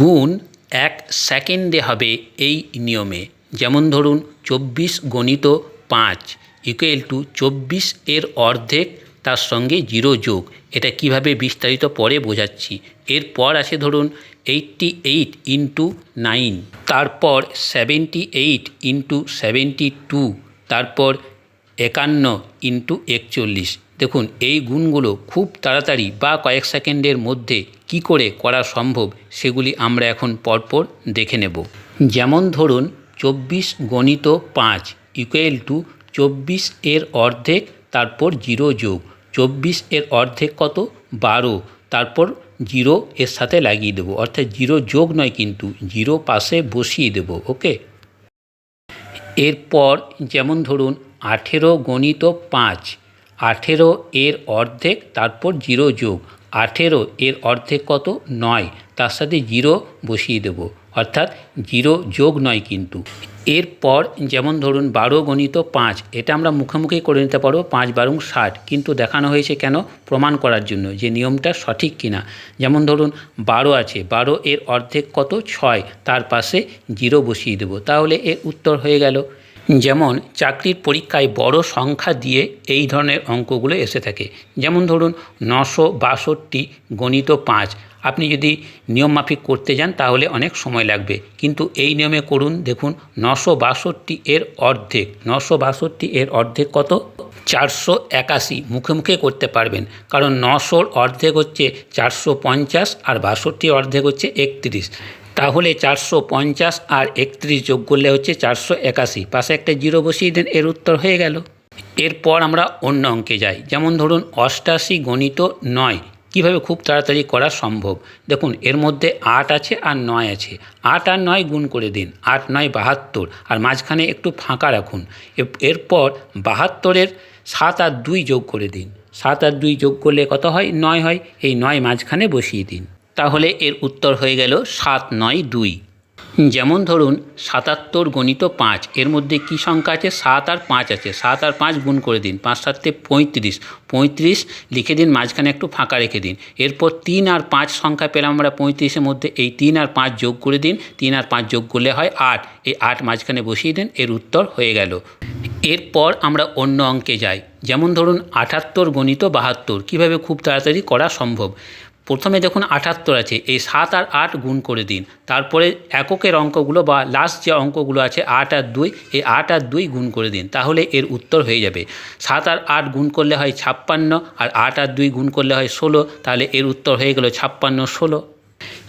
গুণ এক সেকেন্ডে হবে এই নিয়মে। যেমন ধরুন, চব্বিশ গণিত পাঁচ ইকুয়াল টু চব্বিশ এর অর্ধেক, তার সঙ্গে জিরো যোগ। এটা কীভাবে বিস্তারিত পরে বোঝাচ্ছি। এরপর আছে ধরুন এইট্টি এইট ইন্টু নাইন তারপর seventy eight into seventy two তারপর একান্ন ইন্টু একচল্লিশ। দেখুন, এই গুণগুলো খুব তাড়াতাড়ি বা কয়েক সেকেন্ডের মধ্যে কি করে করা সম্ভব সেগুলি আমরা এখন পরপর দেখে নেব। যেমন ধরুন, চব্বিশ গণিত পাঁচ ইকুয়াল টু চব্বিশ এর অর্ধেক, তারপর জিরো যোগ, চব্বিশ এর অর্ধেক কত? বারো, তারপর জিরো এর সাথে লাগিয়ে দেবো, অর্থাৎ জিরো যোগ নয় কিন্তু জিরো পাশে বসিয়ে দেবো, ওকে? এরপর যেমন ধরুন, আঠেরো গণিত পাঁচ, আঠেরো এর অর্ধেক, তারপর জিরো যোগ আঠেরো এর অর্ধেক কত? নয়। তার সাথে জিরো বসিয়ে দেবো। অর্থাৎ জিরো যোগ নয় কিন্তু। এরপর যেমন ধরুন বারো গণিত পাঁচ, এটা আমরা মুখোমুখি করে নিতে পারব, পাঁচ বারং ষাট। কিন্তু দেখানো হয়েছে কেন? প্রমাণ করার জন্য যে নিয়মটা সঠিক কিনা। যেমন ধরুন বারো আছে, বারো এর অর্ধেক কত? ছয়। তার পাশে জিরো বসিয়ে দেবো। তাহলে এর উত্তর হয়ে গেল। যেমন চাকরির পরীক্ষায় বড় সংখ্যা দিয়ে এই ধরনের অঙ্কগুলো এসে থাকে। যেমন ধরুন নশো বাষট্টি গণিত পাঁচ। আপনি যদি নিয়মমাফিক করতে যান তাহলে অনেক সময় লাগবে। কিন্তু এই নিয়মে করুন, দেখুন নশো বাষট্টি এর অর্ধেক। নশো বাষট্টি এর অর্ধেক কত? চারশো একাশি। মুখে মুখে করতে পারবেন। কারণ নশোর অর্ধেক হচ্ছে চারশো পঞ্চাশ আর বাষট্টি অর্ধেক হচ্ছে একত্রিশ। তাহলে চারশো পঞ্চাশ আর একত্রিশ যোগ করলে হচ্ছে চারশো একাশি। পাশে একটা জিরো বসিয়ে দেন, এর উত্তর হয়ে গেল। এরপর আমরা অন্য অঙ্কে যাই। যেমন ধরুন, অষ্টাশি গণিত নয়। কীভাবে খুব তাড়াতাড়ি করা সম্ভব? দেখুন, এর মধ্যে আট আছে আর নয় আছে। আট আর নয় গুণ করে দিন। আট নয় বাহাত্তর। আর মাঝখানে একটু ফাঁকা রাখুন। এরপর বাহাত্তরের সাত আর দুই যোগ করে দিন। সাত আর দুই যোগ করলে কত হয়? নয় হয়। এই নয় মাঝখানে বসিয়ে দিন। তাহলে এর উত্তর হয়ে গেল সাত নয় দুই। যেমন ধরুন, সাতাত্তর গণিত পাঁচ, এর মধ্যে কি সংখ্যা আছে? সাত আর পাঁচ আছে। সাত আর পাঁচ গুণ করে দিন, পাঁচ সাতে পঁয়ত্রিশ। পঁয়ত্রিশ লিখে দিন, মাঝখানে একটু ফাঁকা রেখে দিন। এরপর তিন আর পাঁচ সংখ্যা পেলাম আমরা পঁয়ত্রিশের মধ্যে, এই তিন আর পাঁচ যোগ করে দিন। তিন আর পাঁচ যোগ করলে হয় আট। এই আট মাঝখানে বসিয়ে দিন, এর উত্তর হয়ে গেল। এরপর আমরা অন্য অঙ্কে যাই। যেমন ধরুন, আটাত্তর গণিত বাহাত্তর, কীভাবে খুব তাড়াতাড়ি করা সম্ভব? প্রথমে দেখুন আটাত্তর আছে, এই সাত আর আট গুণ করে দিন। তারপরে এককের অঙ্কগুলো বা লাস্ট যে অঙ্কগুলো আছে, আট আর দুই, এই আট আর দুই গুণ করে দিন। তাহলে এর উত্তর হয়ে যাবে। সাত আর আট গুণ করলে হয় ছাপ্পান্ন, আর আট আর দুই গুণ করলে হয় ষোলো, তাহলে এর উত্তর হয়ে গেল ছাপ্পান্ন ষোলো।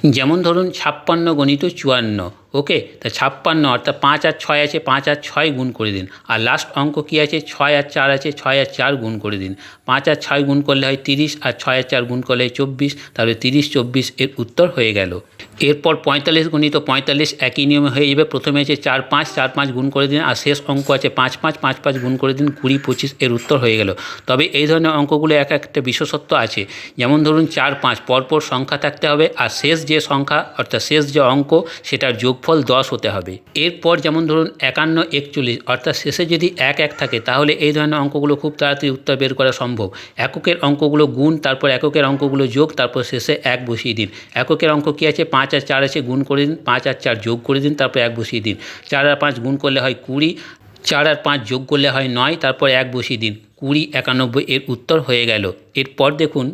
যেমন ধরুন, ছাপ্পান্ন গণিত চুয়ান্ন। ওকে, তা ছাপ্পান্ন অর্থাৎ পাঁচ আর ছয় আছে, পাঁচ আর ছয় গুণ করে দিন। আর লাস্ট অঙ্ক কী আছে? ছয় আর চার আছে, ছয় আর চার গুণ করে দিন। পাঁচ আর ছয় গুণ করলে হয় তিরিশ, আর ছয় আর চার গুণ করলে হয় চব্বিশ, তাহলে তিরিশ, চব্বিশ এর উত্তর হয়ে গেল। এরপর পঁয়তাল্লিশ গুণিত পঁয়তাল্লিশ একই নিয়মে হয়ে যাবে। প্রথমে আছে চার পাঁচ চার পাঁচ গুণ করে দিন, আর শেষ অঙ্ক আছে পাঁচ পাঁচ পাঁচ পাঁচ গুণ করে দিন, কুড়ি পঁচিশ এর উত্তর হয়ে গেল। তবে এই ধরনের অঙ্কগুলো এক একটা বিশেষত্ব আছে। যেমন ধরুন চার পাঁচ, পরপর সংখ্যা থাকতে হবে, আর শেষ যে সংখ্যা, অর্থাৎ শেষ যে অঙ্ক, সেটার যোগফল দশ হতে হবে। এরপর যেমন ধরুন একান্ন, একচল্লিশ, অর্থাৎ শেষে যদি এক এক থাকে, তাহলে এই ধরনের অঙ্কগুলো খুব তাড়াতাড়ি উত্তর বের করা সম্ভব। এককের অঙ্কগুলো গুণ, তারপর এককের অঙ্কগুলো যোগ, তারপর শেষে এক বসিয়ে দিন। এককের অঙ্ক কী আছে? পাঁচ আর চার আছে গুণ করে দিন, পাঁচ আর চার যোগ করে দিন, তারপর এক বসিয়ে দিন। চার আর পাঁচ গুণ করলে হয় কুড়ি, চার আর পাঁচ যোগ করলে হয় নয়, তারপর এক বসিয়ে দিন। কুড়ি একানব্বই এর উত্তর হয়ে গেল। এরপর দেখুন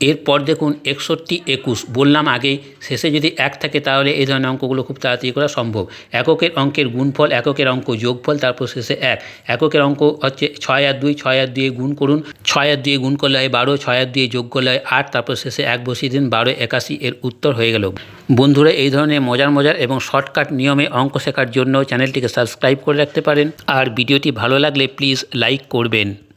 এরপর দেখুন একষট্টি একুশ। বললাম আগেই শেষে যদি এক থাকে তাহলে এই ধরনের অঙ্কগুলো খুব তাড়াতাড়ি করা সম্ভব। এককের অঙ্কের গুণফল, এককের অঙ্ক যোগফল, তারপর শেষে এক। এককের অঙ্ক হচ্ছে ছয় আর দুই, ছয় আর দুয়ে গুণ করুন। ছয় আর দুয়ে গুণ করলে হয় বারো, ছয় আর দুয়ে যোগ করলে হয় আট, তারপর শেষে এক বসিয়ে দিন, বারো, একাশি এর উত্তর হয়ে গেল। বন্ধুরা, এই ধরনের মজার মজার এবং শর্টকাট নিয়মে অঙ্ক শেখার জন্য চ্যানেলটিকে সাবস্ক্রাইব করে রাখতে পারেন। আর ভিডিওটি ভালো লাগলে প্লিজ লাইক করবেন।